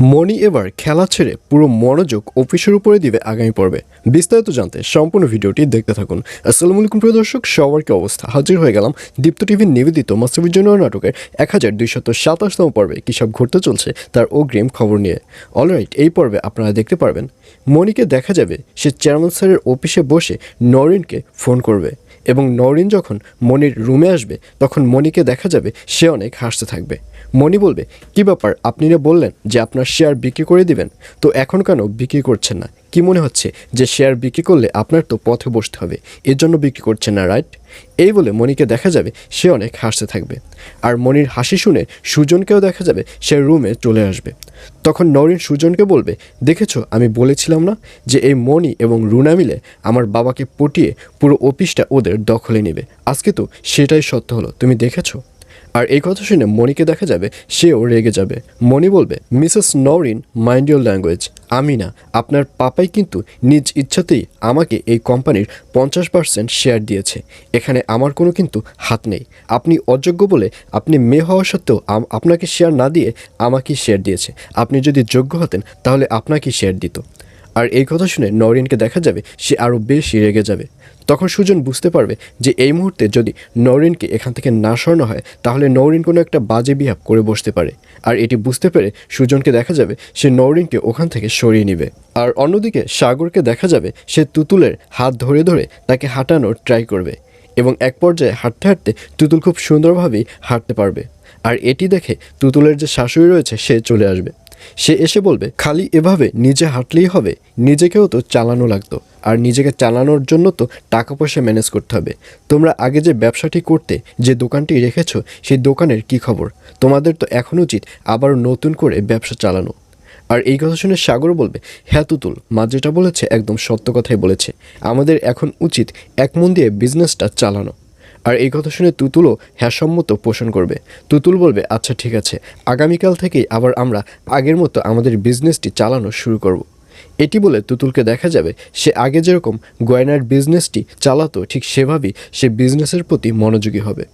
মনি এবার খেলা ছেড়ে পুরো মনোযোগ অফিসের উপরে দিবে আগামী পর্বে। বিস্তারিত জানতে সম্পূর্ণ ভিডিওটি দেখতে থাকুন। আসসালামু আলাইকুম, প্রিয় দর্শক, সবার কি অবস্থা? হাজির হয়ে গেলাম দীপ্ত টিভির নিবেদিত মাস্টারবির জন্য নাটকের এক হাজার দুইশত সাতাশতম পর্বে কী সব ঘটতে চলছে তার অগ্রিম খবর নিয়ে। অলরাইট, এই পর্বে আপনারা দেখতে পারবেন। মনিকে দেখা যাবে সে চেয়ারম্যান স্যারের অফিসে বসে নরিনকে ফোন করবে। এবং নরিন যখন মনির রুমে আসবে, তখন মনিকে দেখা যাবে সে অনেক হাসতে থাকবে। মনি বলবে, কি ব্যাপার? আপনি বললেন যে আপনার শেয়ার বিক্রি করে দিবেন, তো এখন কেন বিক্রি করছেন না? কি মনে হচ্ছে যে শেয়ার বিক্রি করলে আপনার তো পথে বসতে হবে? এর জন্য বিক্রি করছেন না, রাইট? এই বলে মনিকে দেখা যাবে সে অনেক হাসতে থাকবে। আর মনির হাসি শুনে সুজনকেও দেখা যাবে সে রুমে চলে আসবে। তখন নরিন সুজনকে বলবে, দেখেছ, আমি বলেছিলাম না যে এই মনি এবং রুনা মিলে আমার বাবাকে পটিয়ে পুরো অফিসটা ওদের দখলে নেবে। আজকে তো সেটাই সত্য হলো। তুমি দেখেছ? আর এই কথা শুনে মনিকে দেখা যাবে, সেও রেগে যাবে। মনি বলবে, Mrs Noreen, mind your language. আমি না, আপনার পাপাই কিন্তু নিজ ইচ্ছাতেই আমাকে এই কোম্পানির পঞ্চাশ পার্সেন্ট শেয়ার দিয়েছে। এখানে আমার কোনো কিন্তু হাত নেই। আপনি অযোগ্য বলে আপনি মেয়ে হওয়া সত্ত্বেও আপনাকে শেয়ার না দিয়ে আমাকেই শেয়ার দিয়েছে। আপনি যদি যোগ্য হতেন, তাহলে আপনাকেই শেয়ার দিত। আর এই কথা শুনে নরিনকে দেখা যাবে সে আরও বেশি রেগে যাবে। তখন সুজন বুঝতে পারবে যে এই মুহূর্তে যদি নরিনকে এখান থেকে না সরানো হয়, তাহলে নরিন কোনো একটা বাজে বিহাব করে বসতে পারে। আর এটি বুঝতে পেরে সুজনকে দেখা যাবে সে নরিনকে ওখান থেকে সরিয়ে নেবে। আর অন্যদিকে সাগরকে দেখা যাবে সে তুতুলের হাত ধরে ধরে তাকে হাঁটানোর ট্রাই করবে এবং এক পর্যায়ে হাঁটতে হাঁটতে তুতুল খুব সুন্দরভাবেই হাঁটতে পারবে। আর এটি দেখে তুতুলের যে শাশুড়ি রয়েছে, সে চলে আসবে। সে এসে বলবে, খালি এভাবে নিজে হাঁটলেই হবে। নিজেকেও তো চালানো লাগতো। আর নিজেকে চালানোর জন্য তো টাকা পয়সা ম্যানেজ করতে হবে। তোমরা আগে যে ব্যবসাটি করতে, যে দোকানটি রেখেছো, সেই দোকানের কি খবর? তোমাদের তো এখন উচিত আবার নতুন করে ব্যবসা চালানো। আর এই কথা শুনে সাগর বলবে হ্যাঁ তুতুল, মা যেটা বলেছে একদম সত্য কথাই বলেছে। আমাদের এখন উচিত এক মন দিয়ে বিজনেসটা চালানো। আর এই কথা শুনে তুতুলও হ্যাঁ সম্মত পোষণ করবে। তুতুল বলবে আচ্ছা ঠিক আছে। আগামীকাল থেকেই আবার আমরা আগের মতো আমাদের বিজনেসটি চালানো শুরু করব। এটি বলে তুতুলকে দেখা যাবে, সে আগে যেরকম গয়নার বিজনেসটি চালাতো, ঠিক সেভাবেই সে বিজনেসের প্রতি মনোযোগী হবে।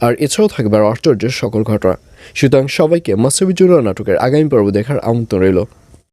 আর এছাড়াও থাকবে আর আশ্চর্যের সকল ঘটনা। সুতরাং সবাইকে মাসবিজুরা নাটকের আগামী পর্ব দেখার আমন্ত্রণ রইল।